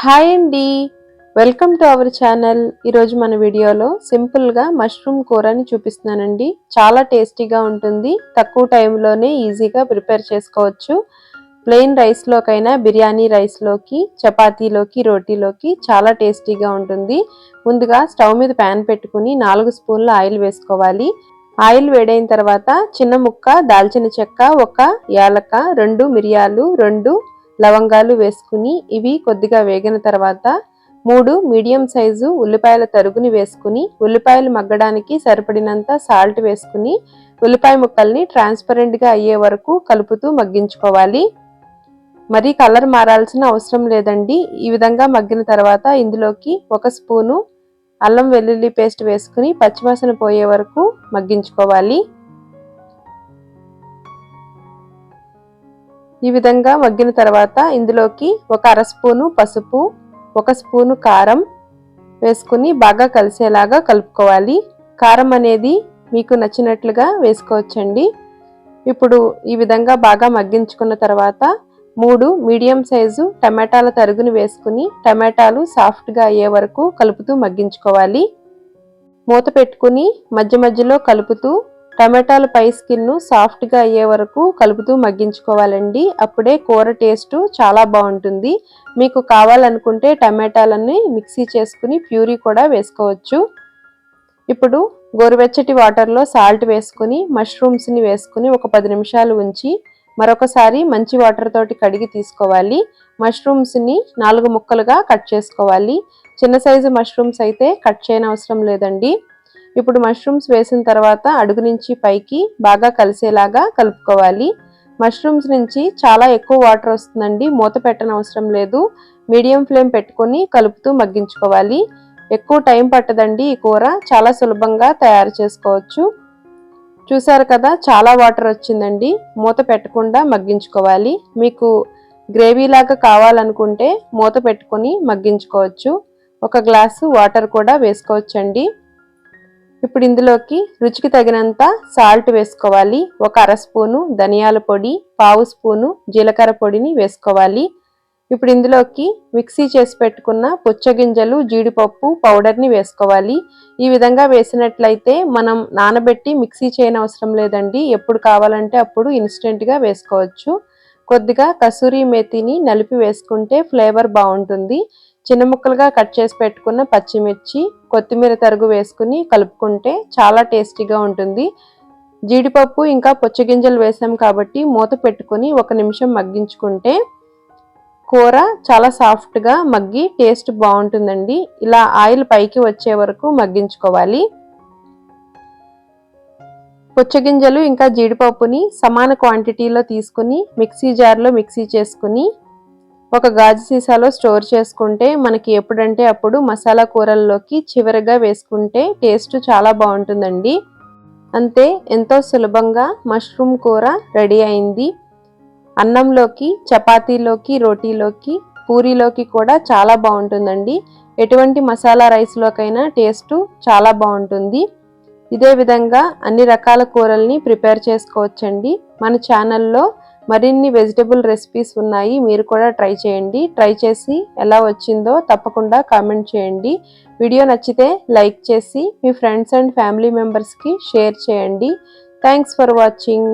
Hi అండి. Welcome to our channel. ఈరోజు మన వీడియోలో సింపుల్గా మష్రూమ్ కూరని చూపిస్తున్నానండి. చాలా టేస్టీగా ఉంటుంది. తక్కువ టైంలోనే ఈజీగా ప్రిపేర్ చేసుకోవచ్చు. ప్లెయిన్ రైస్లోకైనా బిర్యానీ రైస్లోకి చపాతీలోకి రోటీలోకి చాలా టేస్టీగా ఉంటుంది. ముందుగా స్టవ్ మీద ప్యాన్ పెట్టుకుని నాలుగు స్పూన్ల ఆయిల్ వేసుకోవాలి. ఆయిల్ వేడైన తర్వాత చిన్న ముక్క దాల్చిన చెక్క ఒక యాలక రెండు మిరియాలు రెండు లవంగాలు వేసుకుని ఇవి కొద్దిగా వేగిన తర్వాత మూడు మీడియం సైజు ఉల్లిపాయల తరుగుని వేసుకుని ఉల్లిపాయలు మగ్గడానికి సరిపడినంత సాల్ట్ వేసుకుని ఉల్లిపాయ ముక్కల్ని ట్రాన్స్పరెంట్గా అయ్యే వరకు కలుపుతూ మగ్గించుకోవాలి. మరీ కలర్ మారాల్సిన అవసరం లేదండి. ఈ విధంగా మగ్గిన తర్వాత ఇందులోకి ఒక స్పూను అల్లం వెల్లుల్లి పేస్ట్ వేసుకుని పచ్చివాసన పోయే వరకు మగ్గించుకోవాలి. ఈ విధంగా మగ్గిన తర్వాత ఇందులోకి ఒక అర స్పూను పసుపు ఒక స్పూను కారం వేసుకుని బాగా కలిసేలాగా కలుపుకోవాలి. కారం అనేది మీకు నచ్చినట్లుగా వేసుకోవచ్చండి. ఇప్పుడు ఈ విధంగా బాగా మగ్గించుకున్న తర్వాత మూడు మీడియం సైజు టమాటాల తరుగును వేసుకుని టమాటాలు సాఫ్ట్గా అయ్యే వరకు కలుపుతూ మగ్గించుకోవాలి. మూత పెట్టుకుని మధ్య మధ్యలో కలుపుతూ టమాటాల పై స్కిన్ సాఫ్ట్గా అయ్యే వరకు కలుపుతూ మగ్గించుకోవాలండి. అప్పుడే కూర టేస్ట్ చాలా బాగుంటుంది. మీకు కావాలనుకుంటే టమాటాలని మిక్సీ చేసుకుని ప్యూరీ కూడా వేసుకోవచ్చు. ఇప్పుడు గోరువెచ్చటి వాటర్లో సాల్ట్ వేసుకుని మష్రూమ్స్ని వేసుకుని ఒక పది నిమిషాలు ఉంచి మరొకసారి మంచి వాటర్ తోటి కడిగి తీసుకోవాలి. మష్రూమ్స్ని నాలుగు ముక్కలుగా కట్ చేసుకోవాలి. చిన్న సైజు మష్రూమ్స్ అయితే కట్ చేయనవసరం లేదండి. ఇప్పుడు మష్రూమ్స్ వేసిన తర్వాత అడుగు నుంచి పైకి బాగా కలిసేలాగా కలుపుకోవాలి. మష్రూమ్స్ నుంచి చాలా ఎక్కువ వాటర్ వస్తుందండి. మూత పెట్టనవసరం లేదు. మీడియం ఫ్లేమ్ పెట్టుకొని కలుపుతూ మగ్గించుకోవాలి. ఎక్కువ టైం పట్టదండి ఈ కూర. చాలా సులభంగా తయారు చేసుకోవచ్చు. చూసారు కదా చాలా వాటర్ వచ్చిందండి. మూత పెట్టకుండా మగ్గించుకోవాలి. మీకు గ్రేవీ లాగా కావాలనుకుంటే మూత పెట్టుకొని మగ్గించుకోవచ్చు. ఒక గ్లాసు వాటర్ కూడా వేసుకోవచ్చండి. ఇప్పుడు ఇందులోకి రుచికి తగినంత సాల్ట్ వేసుకోవాలి. ఒక అర స్పూను ధనియాల పొడి పావు స్పూను జీలకర్ర పొడిని వేసుకోవాలి. ఇప్పుడు ఇందులోకి మిక్సీ చేసి పెట్టుకున్న పుచ్చగింజలు జీడిపప్పు పౌడర్ని వేసుకోవాలి. ఈ విధంగా వేసినట్లయితే మనం నానబెట్టి మిక్సీ చేయనవసరం లేదండి. ఎప్పుడు కావాలంటే అప్పుడు ఇన్స్టెంట్గా వేసుకోవచ్చు. కొద్దిగా కసూరి మేతిని నలిపి వేసుకుంటే ఫ్లేవర్ బాగుంటుంది. చిన్న ముక్కలుగా కట్ చేసి పెట్టుకున్న పచ్చిమిర్చి కొత్తిమీర తరుగు వేసుకుని కలుపుకుంటే చాలా టేస్టీగా ఉంటుంది. జీడిపప్పు ఇంకా పుచ్చగింజలు వేసాం కాబట్టి మూత పెట్టుకుని ఒక నిమిషం మగ్గించుకుంటే కూర చాలా సాఫ్ట్గా మగ్గి టేస్ట్ బాగుంటుందండి. ఇలా ఆయిల్ పైకి వచ్చే వరకు మగ్గించుకోవాలి. పుచ్చగింజలు ఇంకా జీడిపప్పుని సమాన క్వాంటిటీలో తీసుకుని మిక్సీ జార్లో మిక్సీ చేసుకుని ఒక గాజు సీసాలో స్టోర్ చేసుకుంటే మనకి ఎప్పుడంటే అప్పుడు మసాలా కూరల్లోకి చివరిగా వేసుకుంటే టేస్ట్ చాలా బాగుంటుందండి. అంతే ఎంతో సులభంగా మష్రూమ్ కూర రెడీ అయింది. అన్నంలోకి చపాతీలోకి రోటీలోకి పూరీలోకి కూడా చాలా బాగుంటుందండి. ఎటువంటి మసాలా రైస్లోకైనా టేస్ట్ చాలా బాగుంటుంది. ఇదే విధంగా అన్ని రకాల కూరల్ని ప్రిపేర్ చేసుకోవచ్చండి. మన ఛానల్లో మరిన్ని వెజిటబుల్ రెసిపీస్ ఉన్నాయి మీరు కూడా ట్రై చేయండి. ట్రై చేసి ఎలా వచ్చిందో తప్పకుండా కామెంట్ చేయండి. వీడియో నచ్చితే లైక్ చేసి మీ ఫ్రెండ్స్ అండ్ ఫ్యామిలీ మెంబర్స్కి షేర్ చేయండి. Thanks for watching